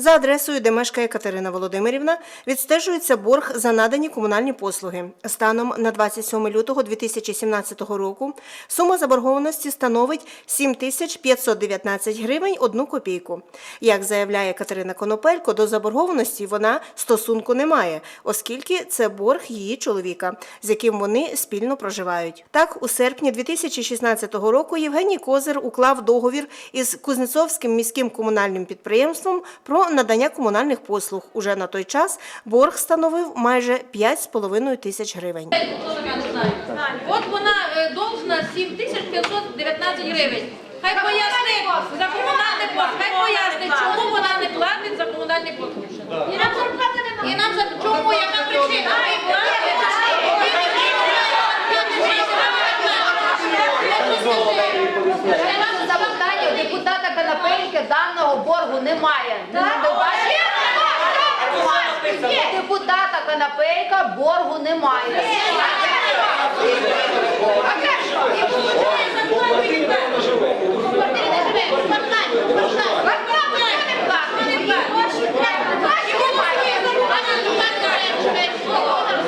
За адресою, де мешкає Катерина Володимирівна, відстежується борг за надані комунальні послуги. Станом на 27 лютого 2017 року сума заборгованості становить 7 тисяч 519 гривень 1 копійку. Як заявляє Катерина Конопелько, до заборгованості вона стосунку не має, оскільки це борг її чоловіка, з яким вони спільно проживають. Так, у серпні 2016 року Євгеній Козир уклав договір із Кузнецовським міським комунальним підприємством про надання комунальних послуг. Уже на той час борг становив майже 5,5 тисяч гривень. От вона е, должна 7519 гривень. Хай пояснить за комунальне послуги, хай пояснить, чому вона не платить за комунальні послуги. І нам зарплати немає. І нам за чому, яка причина? Це наше запитання, у депутата Канапельки даного боргу немає. Не бачите? У депутата Канапейка боргу немає.